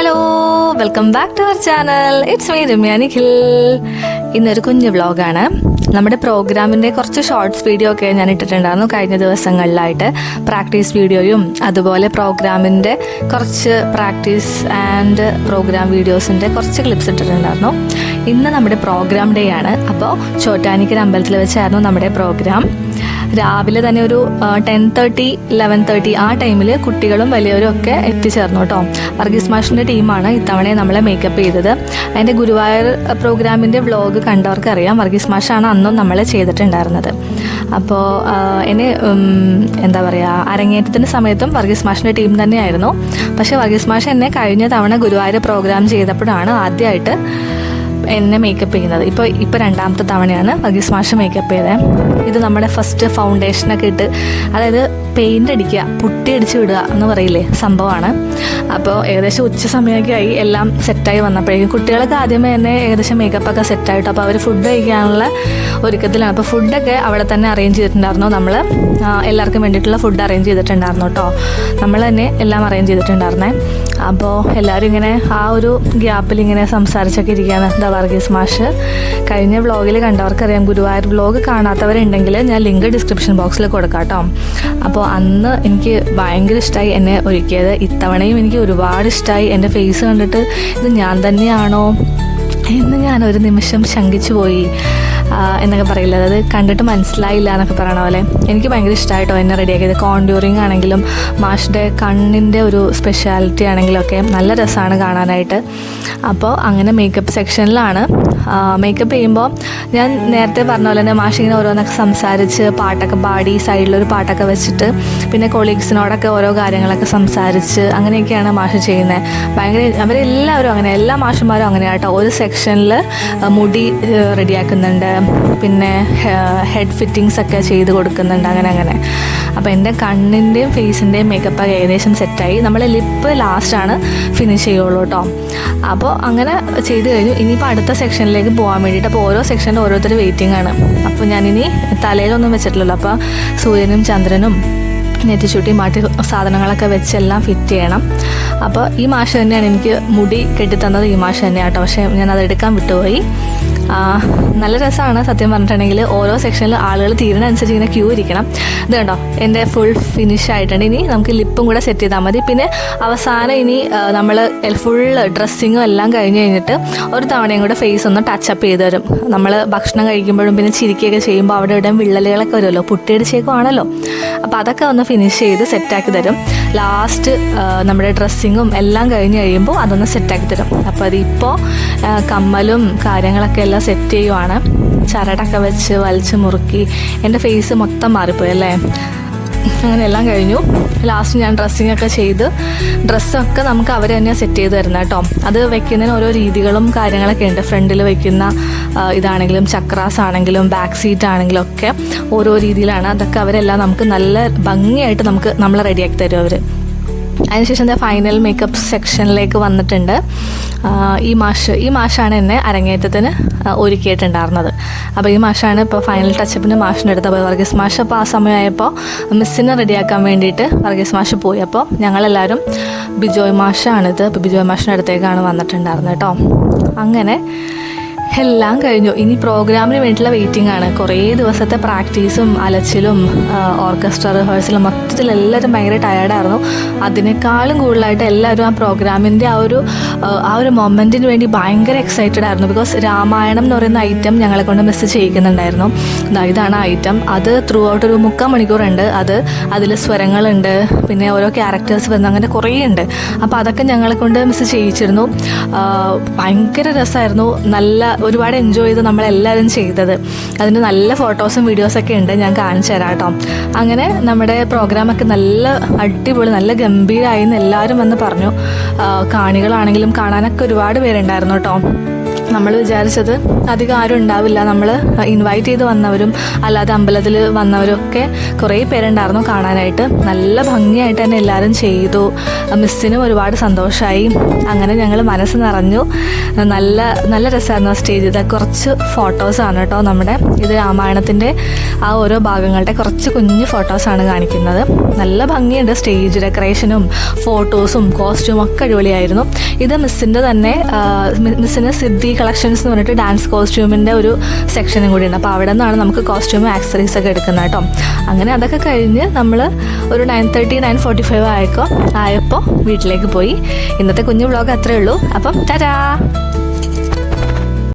Hello welcome back to our channel it's me Ramya Nikhil ഇന്നൊരു കുഞ്ഞു വ്ളോഗാണ് നമ്മുടെ പ്രോഗ്രാമിന്റെ കുറച്ച് ഷോർട്സ് വീഡിയോ ഒക്കെ ഞാൻ ഇട്ടിട്ടുണ്ടായിരുന്നു കഴിഞ്ഞ ദിവസങ്ങളിലായിട്ട്. പ്രാക്ടീസ് വീഡിയോയും അതുപോലെ പ്രോഗ്രാമിന്റെ കുറച്ച് പ്രാക്ടീസ് ആൻഡ് പ്രോഗ്രാം വീഡിയോസിന്റെ കുറച്ച് ക്ലിപ്സ് ഇട്ടിട്ടുണ്ടായിരുന്നു. ഇന്ന് നമ്മുടെ പ്രോഗ്രാം ഡേ ആണ്. അപ്പോൾ ചോറ്റാനിക്കര അമ്പലത്തിൽ വെച്ചായിരുന്നു നമ്മുടെ പ്രോഗ്രാം രാവിലെ തന്നെ ഒരു ടെൻ തേർട്ടി ലെവൻ തേർട്ടി ആ ടൈമിൽ കുട്ടികളും വലിയവരും ഒക്കെ എത്തിച്ചേർന്നു കേട്ടോ വർഗീസ് മാഷിന്റെ ടീമാണ് ഇത്തവണ നമ്മളെ മേക്കപ്പ് ചെയ്തത്. അതിന്റെ ഗുരുവായൂർ പ്രോഗ്രാമിന്റെ വ്ളോഗ് കണ്ടവർക്കറിയാം വർഗീസ് മാഷാണ് അന്നും നമ്മളെ ചെയ്തിട്ടുണ്ടായിരുന്നത്. അപ്പോൾ എന്നെ എന്താ പറയുക അരങ്ങേറ്റത്തിന്റെ സമയത്തും വർഗീസ് മാഷിന്റെ ടീം തന്നെയായിരുന്നു. പക്ഷേ വർഗീസ് മാഷ് എന്നെ കഴിഞ്ഞ തവണ ഗുരുവായൂർ പ്രോഗ്രാം ചെയ്തപ്പോഴാണ് ആദ്യമായിട്ട് എന്നെ മേക്കപ്പ് ചെയ്യുന്നത്. ഇപ്പോൾ ഇപ്പോൾ രണ്ടാമത്തെ തവണയാണ് വഗീസ് മാഷ് മേക്കപ്പ് ചെയ്തത് ഇത് നമ്മുടെ ഫസ്റ്റ് ഫൗണ്ടേഷനൊക്കെ ഇട്ട് അതായത് പെയിന്റ് അടിക്കുക പുട്ടി അടിച്ച് വിടുക എന്ന് പറയില്ലേ? സംഭവമാണ്. അപ്പോൾ ഏകദേശം ഉച്ച സമയമൊക്കെ ആയി എല്ലാം സെറ്റായി വന്നപ്പോഴേക്കും കുട്ടികളൊക്കെ ആദ്യമേ തന്നെ ഏകദേശം മേക്കപ്പൊക്കെ സെറ്റായിട്ട് അപ്പോൾ അവർ ഫുഡ് കഴിക്കാനുള്ള ഒരുക്കത്തിലാണ്. അപ്പോൾ ഫുഡൊക്കെ അവിടെ തന്നെ അറേഞ്ച് ചെയ്തിട്ടുണ്ടായിരുന്നു. നമ്മൾ എല്ലാവർക്കും വേണ്ടിയിട്ടുള്ള ഫുഡ് അറേഞ്ച് ചെയ്തിട്ടുണ്ടായിരുന്നു കേട്ടോ നമ്മൾ തന്നെ എല്ലാം അറേഞ്ച് ചെയ്തിട്ടുണ്ടായിരുന്നേ. അപ്പോൾ എല്ലാവരും ഇങ്ങനെ ആ ഒരു ഗ്യാപ്പിൽ ഇങ്ങനെ സംസാരിച്ചൊക്കെ ഇരിക്കുകയാണ്. വർഗീസ് മാഷ്. കഴിഞ്ഞ വ്ളോഗിൽ കണ്ടവർക്കറിയാം ഗുരുവായൂർ വ്ളോഗ് കാണാത്തവരുണ്ടെങ്കിൽ ഞാൻ ലിങ്ക് ഡിസ്ക്രിപ്ഷൻ ബോക്സിൽ കൊടുക്കാം കേട്ടോ അപ്പോൾ അന്ന് എനിക്ക് ഭയങ്കര ഇഷ്ടമായി എന്നെ ഒരുക്കിയത്. ഇത്തവണയും എനിക്ക് ഒരുപാട് ഇഷ്ടമായി എന്റെ ഫേസ് കണ്ടിട്ട് ഇത് ഞാൻ തന്നെയാണോ? എന്ന് ഞാൻ ഒരു നിമിഷം ശങ്കിച്ചു പോയി. എന്നൊക്കെ പറയില്ല? അതായത് കണ്ടിട്ട് മനസ്സിലായില്ല എന്നൊക്കെ പറയണ പോലെ. എനിക്ക് ഭയങ്കര ഇഷ്ടമായിട്ടോ എന്നെ റെഡിയാക്കിയത് കോണ്ടൂറിങ് ആണെങ്കിലും മാഷിന്റെ കണ്ണിന്റെ ഒരു സ്പെഷ്യാലിറ്റി ആണെങ്കിലും ഒക്കെ നല്ല രസമാണ് കാണാനായിട്ട്. അപ്പോൾ അങ്ങനെ മേക്കപ്പ് സെക്ഷനിലാണ് മേക്കപ്പ് ചെയ്യുമ്പോൾ ഞാൻ നേരത്തെ പറഞ്ഞ പോലെ തന്നെ മാഷ് ഇങ്ങനെ ഓരോന്നൊക്കെ സംസാരിച്ച് പാട്ടൊക്കെ പാടി സൈഡിലൊരു പാട്ടൊക്കെ വെച്ചിട്ട് പിന്നെ കൊളീഗ്സിനോടൊക്കെ ഓരോ കാര്യങ്ങളൊക്കെ സംസാരിച്ച് അങ്ങനെയൊക്കെയാണ് മാഷ് ചെയ്യുന്നത് ഭയങ്കര അവരെല്ലാവരും അങ്ങനെ എല്ലാ മാഷന്മാരും അങ്ങനെയാട്ടോ. ഒരു സെക്ഷനിൽ മുടി റെഡിയാക്കുന്നുണ്ട് പിന്നെ ഹെഡ് ഫിറ്റിങ്സ് ഒക്കെ ചെയ്ത് കൊടുക്കുന്നുണ്ട് അങ്ങനെ അങ്ങനെ. അപ്പോൾ എന്റെ കണ്ണിന്റെയും ഫേസിന്റെയും മേക്കപ്പ് ഏകദേശം സെറ്റായി നമ്മൾ ലിപ്പ് ലാസ്റ്റാണ് ഫിനിഷ് ചെയ്യുള്ളൂ കേട്ടോ അപ്പോൾ അങ്ങനെ ചെയ്ത് കഴിഞ്ഞു. ഇനിയിപ്പോൾ അടുത്ത സെക്ഷനിലേക്ക് പോകാൻ വേണ്ടിയിട്ട് അപ്പോൾ ഓരോ സെക്ഷനിലും ഓരോരുത്തർ വെയിറ്റിംഗ് ആണ്. അപ്പോൾ ഞാനിനി തലയിലൊന്നും വെച്ചിട്ടില്ലല്ലോ. അപ്പോൾ സൂര്യനും ചന്ദ്രനും നെറ്റിച്ചുട്ടി മാറ്റി സാധനങ്ങളൊക്കെ വെച്ചെല്ലാം ഫിറ്റ് ചെയ്യണം. അപ്പോൾ ഈ മാഷ് തന്നെയാണ് എനിക്ക് മുടി കെട്ടിത്തന്നത്. ഈ മാഷ് തന്നെയാണ് കേട്ടോ പക്ഷേ ഞാൻ അത് എടുക്കാൻ വിട്ടുപോയി. നല്ല രസമാണ് സത്യം പറഞ്ഞിട്ടുണ്ടെങ്കിൽ ഓരോ സെക്ഷനിൽ ആളുകൾ തീരുന്നതനുസരിച്ച് ഇങ്ങനെ ക്യൂ ഇരിക്കണം. ഇത് കണ്ടോ? എന്റെ ഫുൾ ഫിനിഷ് ആയിട്ടുണ്ട്. ഇനി നമുക്ക് ലിപ്പും കൂടെ സെറ്റ് ചെയ്താൽ മതി. പിന്നെ അവസാനം ഇനി നമ്മൾ ഫുൾ ഡ്രസ്സിങ്ങും എല്ലാം കഴിഞ്ഞ് കഴിഞ്ഞിട്ട് ഒരു തവണയും കൂടെ ഫേസ് ഒന്ന് ടച്ചപ്പ് ചെയ്ത് തരും. നമ്മൾ ഭക്ഷണം കഴിക്കുമ്പോഴും പിന്നെ ചിരിക്കുകയൊക്കെ ചെയ്യുമ്പോൾ അവിടെ ഇവിടെ വിള്ളലുകളൊക്കെ വരുമല്ലോ? പുട്ടിയടിച്ചേക്കുവാണല്ലോ അപ്പോൾ അതൊക്കെ ഒന്ന് ഫിനിഷ് ചെയ്ത് സെറ്റാക്കി തരും. ലാസ്റ്റ് നമ്മുടെ ഡ്രസ്സിങ്ങും എല്ലാം കഴിഞ്ഞ് കഴിയുമ്പോൾ അതൊന്ന് സെറ്റാക്കി തരും. അപ്പോൾ അതിപ്പോൾ കമ്മലും കാര്യങ്ങളൊക്കെ എല്ലാം സെറ്റ് ചെയ്യുവാണ്. ചരടൊക്കെ വെച്ച് വലിച്ച് മുറുക്കി. എന്റെ ഫേസ് മൊത്തം മാറിപ്പോയി അല്ലേ? അങ്ങനെ എല്ലാം കഴിഞ്ഞു. ലാസ്റ്റ് ഞാൻ ഡ്രസ്സിങ് ഒക്കെ ചെയ്ത് ഡ്രസ്സൊക്കെ നമുക്ക് അവർ തന്നെ സെറ്റ് ചെയ്ത് തരുന്നത് കേട്ടോ. അത് വെക്കുന്നതിന് ഓരോ രീതികളും കാര്യങ്ങളൊക്കെ ഉണ്ട്. ഫ്രണ്ടിൽ വെക്കുന്ന ഇതാണെങ്കിലും ചക്രാസ് ആണെങ്കിലും ബാക്ക് സീറ്റ് ആണെങ്കിലും ഒക്കെ ഓരോ രീതിയിലാണ്. അതൊക്കെ അവരെല്ലാം നമുക്ക് നല്ല ഭംഗിയായിട്ട് നമുക്ക് നമ്മളെ റെഡിയാക്കി തരും അവർ അതിനുശേഷം എന്റെ ഫൈനൽ മേക്കപ്പ് സെക്ഷനിലേക്ക് വന്നിട്ടുണ്ട്. ഈ മാഷ് ഈ മാഷാണ് എന്നെ അരങ്ങേറ്റത്തിന് ഒരുക്കിയിട്ടുണ്ടായിരുന്നത്. അപ്പോൾ ഈ മാഷാണ് ഇപ്പോൾ ഫൈനൽ ടച്ചപ്പിന് മാഷിന്റെ അടുത്ത് പോയത് വർഗീസ് മാഷ് അപ്പോൾ ആ സമയമായപ്പോൾ മിസ്സിനെ റെഡിയാക്കാൻ വേണ്ടിയിട്ട് വർഗീസ് മാഷ് പോയി. അപ്പോൾ ഞങ്ങളെല്ലാവരും ബിജോയ് മാഷാണിത്. അപ്പോൾ ബിജോയ് മാഷിന്റെ അടുത്തേക്കാണ് വന്നിട്ടുണ്ടായിരുന്നത് കേട്ടോ. അങ്ങനെ എല്ലാം കഴിഞ്ഞു. ഇനി പ്രോഗ്രാമിന് വേണ്ടിയിട്ടുള്ള വെയിറ്റിംഗ് ആണ്. കുറേ ദിവസത്തെ പ്രാക്ടീസും അലച്ചിലും ഓർക്കസ്ട്ര റിഹേഴ്സലും മൊത്തത്തിൽ എല്ലാവരും ഭയങ്കര ടയർഡായിരുന്നു അതിനേക്കാളും കൂടുതലായിട്ട് എല്ലാവരും ആ പ്രോഗ്രാമിന്റെ ആ ഒരു ആ, ഒരു മൊമെന്റിന് വേണ്ടി ഭയങ്കര എക്സൈറ്റഡ് ആയിരുന്നു. ബിക്കോസ് രാമായണം എന്ന് പറയുന്ന ഐറ്റം ഞങ്ങളെ കൊണ്ട് മിസ് ചെയ്യിക്കുന്നുണ്ടായിരുന്നു. ഇതാണ് ഐറ്റം അത് ത്രൂ ഔട്ട് ഒരു മുക്കാൽ മണിക്കൂറുണ്ട്. അത് അതിൽ സ്വരങ്ങളുണ്ട്. പിന്നെ ഓരോ ക്യാരക്ടേഴ്സ് വരുന്ന. അങ്ങനെ കുറേ ഉണ്ട് അപ്പോൾ അതൊക്കെ ഞങ്ങളെ കൊണ്ട് മിസ് ചെയ്യിച്ചിരുന്നു. ഭയങ്കര രസമായിരുന്നു നല്ല ഒരുപാട് എൻജോയ് ചെയ്ത് നമ്മളെല്ലാവരും ചെയ്തത്. അതിന് നല്ല ഫോട്ടോസും വീഡിയോസൊക്കെ ഉണ്ട്. ഞാൻ കാണിച്ചു തരാം കേട്ടോ. അങ്ങനെ നമ്മുടെ പ്രോഗ്രാമൊക്കെ നല്ല അടിപൊളി നല്ല ഗംഭീരമായി എന്ന് എല്ലാവരും വന്ന് പറഞ്ഞു. കാണികളാണെങ്കിലും കാണാനൊക്കെ ഒരുപാട് പേരുണ്ടായിരുന്നു കേട്ടോ. നമ്മൾ വിചാരിച്ചത് അധികം ആരും ഉണ്ടാവില്ല. നമ്മൾ ഇൻവൈറ്റ് ചെയ്ത് വന്നവരും അല്ലാതെ അമ്പലത്തിൽ വന്നവരും ഒക്കെ കുറേ പേരുണ്ടായിരുന്നു കാണാനായിട്ട്. നല്ല ഭംഗിയായിട്ട് തന്നെ എല്ലാവരും ചെയ്തു. മിസ്സിനും ഒരുപാട് സന്തോഷമായി അങ്ങനെ ഞങ്ങൾ മനസ്സ് നിറഞ്ഞു. നല്ല നല്ല രസമായിരുന്നു ആ സ്റ്റേജ് ചെയ്ത കുറച്ച് ഫോട്ടോസാണ് കേട്ടോ നമ്മുടെ. ഇത് രാമായണത്തിന്റെ ആ ഓരോ ഭാഗങ്ങളുടെ കുറച്ച് കുഞ്ഞു ഫോട്ടോസാണ് കാണിക്കുന്നത്. നല്ല ഭംഗിയുണ്ട് സ്റ്റേജ് ഡെക്കറേഷനും ഫോട്ടോസും കോസ്റ്റ്യൂമൊക്കെ അടിപൊളിയായിരുന്നു. ഇത് മിസ്സിന്റെ തന്നെ മിസ്സിനെ സിദ്ധി കളക്ഷൻസ് എന്ന് പറഞ്ഞിട്ട് ഡാൻസ് കോസ്റ്റ്യൂമിന്റെ ഒരു സെക്ഷനും കൂടി ഉണ്ട് അപ്പോൾ അവിടെ നിന്നാണ് നമുക്ക് കോസ്റ്റ്യൂം ആക്സറീസ് ഒക്കെ എടുക്കുന്നത് കേട്ടോ. അങ്ങനെ അതൊക്കെ കഴിഞ്ഞ് നമ്മൾ ഒരു nine thirty nine forty five ആയപ്പോൾ ആയപ്പോൾ വീട്ടിലേക്ക് പോയി. ഇന്നത്തെ കുഞ്ഞു വ്ളോഗ് അത്രേ ഉള്ളൂ. അപ്പം ടാറ്റാ